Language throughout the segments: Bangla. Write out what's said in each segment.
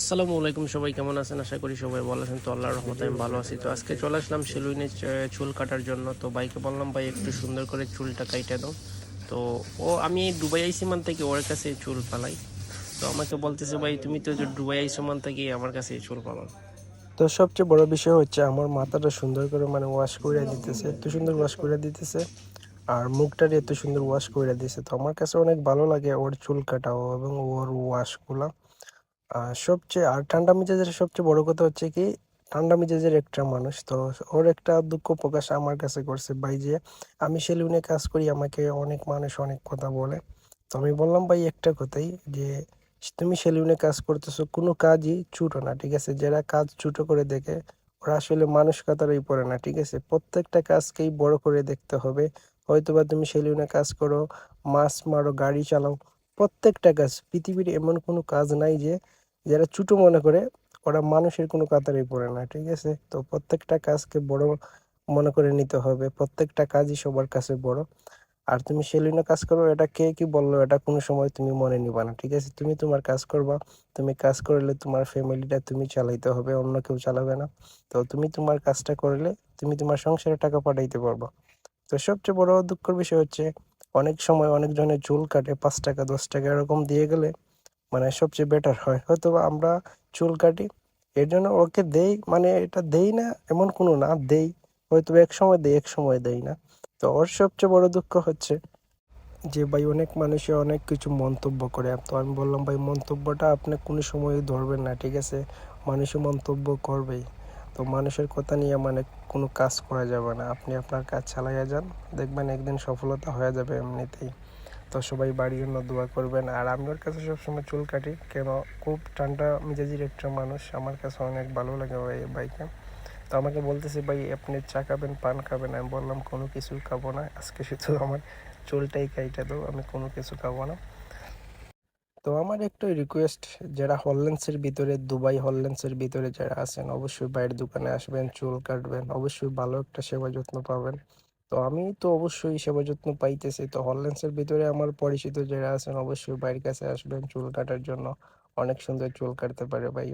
আসসালামু আলাইকুম সবাই, কেমন আছেন? আশা করি সবাই ভালো আছেন। তো আল্লাহর রহমতে আমি ভালো আছি। তো আজকে চলে আসলাম সেলুইনে চুল কাটার জন্য। তো বাইকে বললাম, ভাই, একটু সুন্দর করে চুলটা কাইটা দাও। তো ও, আমি এই দুবাই আইসি মান থেকে ওর কাছে চুল পালাই। তো আমাকে বলতেছে, ভাই, তুমি তো দুবাই আইসি মান থেকে আমার কাছে চুল পালাও। তো সবচেয়ে বড় বিষয় হচ্ছে, আমার মাথাটা সুন্দর করে মানে ওয়াশ করে দিতেছে, এত সুন্দর ওয়াশ করে দিতেছে, আর মুখটার এত সুন্দর ওয়াশ করে দিতেছে তো আমার কাছে অনেক ভালো লাগে ওর চুল কাটাও এবং ওর ওয়াশগুলা সবচেয়ে, আর ঠান্ডা মেজাজের সবচেয়ে বড় কথা হচ্ছে কি, ঠান্ডা মেজাজের একটা মানুষ। তো ওর একটা দুঃখ প্রকাশ আমার কাছে করছে, ভাই যে আমি সেলুনে কাজ করি, আমাকে অনেক মানুষ অনেক কথা বলে। তো আমি বললাম, ভাই, একটা কথাই যে, তুমি সেলুনে কাজ করতেছো, কোনো কাজই ছুটো না, ঠিক আছে? যারা কাজ ছুটো করে দেখে, ওরা আসলে মানুষ কাতারই পড়ে না, ঠিক আছে? প্রত্যেকটা কাজকেই বড় করে দেখতে হবে। হয়তোবা তুমি সেলুনে কাজ করো, মাছ মারো, গাড়ি চালাও, প্রত্যেকটা কাজ, পৃথিবীর এমন কোনো কাজ নাই যে যারা ছোটো মনে করে, ওরা মানুষের কোনো কাতারেই পড়ে না, ঠিক আছে? তো প্রত্যেকটা কাজকে বড় মনে করে নিতে হবে, প্রত্যেকটা কাজই সবার কাছে বড়। আর তুমি সেলুনে কাজ করো, এটা কে কি বলল, এটা কোনো সময় তুমি মনে নিবা না, ঠিক আছে? তুমি তোমার কাজ করবা, তুমি কাজ করলে তোমার ফ্যামিলিটা তুমি চালাইতে হবে, অন্য কেউ চালাবে না। তো তুমি তোমার কাজটা করলে তুমি তোমার সংসারে টাকা পাঠাইতে পারবা। তো সবচেয়ে বড় দুঃখের বিষয় হচ্ছে, অনেক সময় অনেকজনের চুল কাটে, পাঁচ টাকা, দশ টাকা, এরকম দিয়ে গেলে মানে সবচেয়ে বেটার হয়। হয়তো আমরা চুল কাটি এর জন্য ওকে দেই মানে এটা দেই না, এমন কোনো না, দেই। হয়তো এক সময় দেই, এক সময় দেই না। তো ওর সবচেয়ে বড় দুঃখ হচ্ছে যে, ভাই, অনেক মানুষে অনেক কিছু মন্তব্য করে। তো আমি বললাম, ভাই, মন্তব্যটা আপনি কোনো সময় ধরবেন না, ঠিক আছে? মানুষে মন্তব্য করবেই। তো মানুষের কথা নিয়ে মানে কোনো কাজ করা যাবে না। আপনি আপনার কাজ চালাইয়া যান, দেখবেন একদিন সফলতা হয়ে যাবে এমনিতেই। তো সবাই বাড়ির জন্য দোয়া করবেন। আর আমি ওর কাছে সবসময় চুল কাটি, কেন? খুব ঠান্ডা মেজাজির একটা মানুষ, আমার কাছে অনেক ভালো লাগে ভাই বাইকে তো আমাকে বলতেছে, ভাই, আপনি চা খাবেন, পান খাবেন? আমি বললাম, কোনো কিছু খাব না, আজকে শুধু আমার চুলটাই কাইটা দাও, আমি কোনো কিছু খাব না। তো আমার একটাই রিকোয়েস্ট যারা হলল্যান্ডসের ভিতরে দুবাই হলল্যান্ডসের ভিতরে যারা আছেন, অবশ্যই বাইরের দোকানে আসবেন, চুল কাটবেন, অবশ্যই ভালো একটা সেবা যত্ন পাবেন। তো আমি তো অবশ্যই সেবা যত্ন পাইতেছি। তো হলল্যান্ডসের ভিতরে আমার পরিচিত যারা আছেন, অবশ্যই বাইরের কাছে আসবেন চুল কাটার জন্য। অনেক সুন্দর চুল কাটতে পারে ভাই।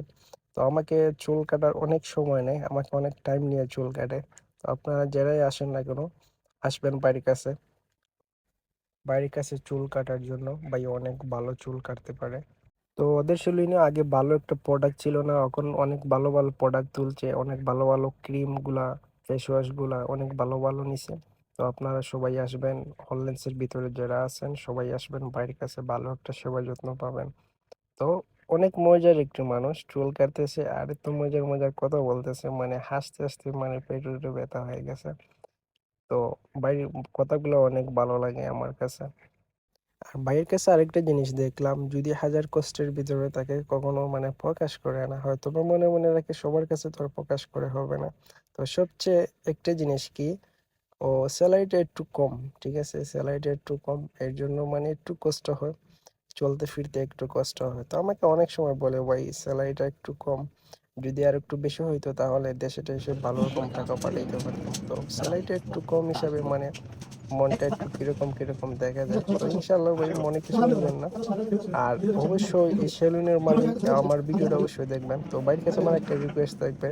তো আমাকে চুল কাটার অনেক সময় নেয় আমাকে অনেক টাইম নিয়ে চুল কাটে। তো আপনারা যারাই আসেন না কেন, আসবেন বাড়ির কাছে। বাড়ির কাছে চুল কাটার জন্য ভাই অনেক ভালো চুল কাটতে পারে। তো ওদের সেলুনে আগে ভালো একটা প্রোডাক্ট ছিল না, এখন অনেক ভালো ভালো প্রোডাক্ট তুলছে, অনেক ভালো ভালো ক্রিমগুলা ফেস ওয়াশগুলা অনেক ভালো ভালো নিছে। তো আপনারা সবাই আসবেন হলল্যান্ডসের ভিতরে যারা আছেন, সবাই আসবেন বাড়ির কাছে ভালো একটা সেবা যত্ন পাবেন। তো অনেক মজার একটু মানুষ, চুল কাটতেছে, আর এত মজার মজার কথা বলতেছে মানে হাসতে হাসতে মানে পেটে ব্যথা হয়ে গেছে। তো ভাইয়ের কথাগুলো অনেক ভালো লাগে আমার কাছে। আর ভাইয়ের কাছে আরেকটা জিনিস দেখলাম, যদি হাজার কষ্টের ভিতরে তাকে কখনো মানে প্রকাশ করে না হয়তো মনে মনে রাখে সবার কাছে তো প্রকাশ করে হবে না। তো সবচেয়ে একটা জিনিস কি, ও স্যালারিটা একটু কম, ঠিক আছে? স্যালারিটা একটু কম, এর জন্য মানে একটু কষ্ট হয়। চলতে ফিরতে একটু কষ্ট হয়। তো আমাকে অনেক সময় বলে, ভাই স্যালারিটা একটু কম। যদি আর একটু বেশি হইতো তাহলে দেশে টেসে ভালো রকম টাকা পাঠাইতে পারতাম। তো স্যালারিটা একটু কম হিসাবে মানে মনটা একটু কীরকম কীরকম দেখা যায়। তো ইনশাল্লাহ ভাই, মনে কিছু নেবেন না। আর অবশ্যই এই সেলুনের মালিক আমার ভিডিওটা অবশ্যই দেখবেন। তো বাইরের কাছে আমার একটা রিকোয়েস্ট থাকবে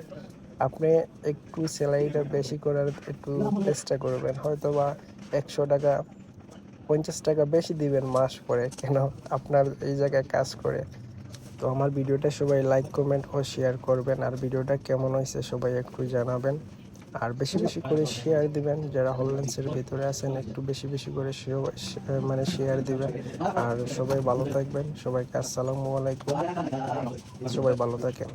একটু স্যালারিটা বেশি করার একটু চেষ্টা করবেন। হয়তো বা একশো টাকা পঞ্চাশ টাকা বেশি দিবেন মাস পরে কেন আপনার এই জায়গায় কাজ করে। তো আমার ভিডিওটা সবাই লাইক কমেন্ট ও শেয়ার করবেন। আর ভিডিওটা কেমন হয়েছে সবাই একটু জানাবেন। আর বেশি বেশি করে শেয়ার দিবেন। যারা হলল্যান্ডসের ভিতরে আছেন একটু বেশি বেশি করে মানে শেয়ার দিবেন। আর সবাই ভালো থাকবেন। সবাইকে আসসালামু আলাইকুম। সবাই ভালো থাকেন।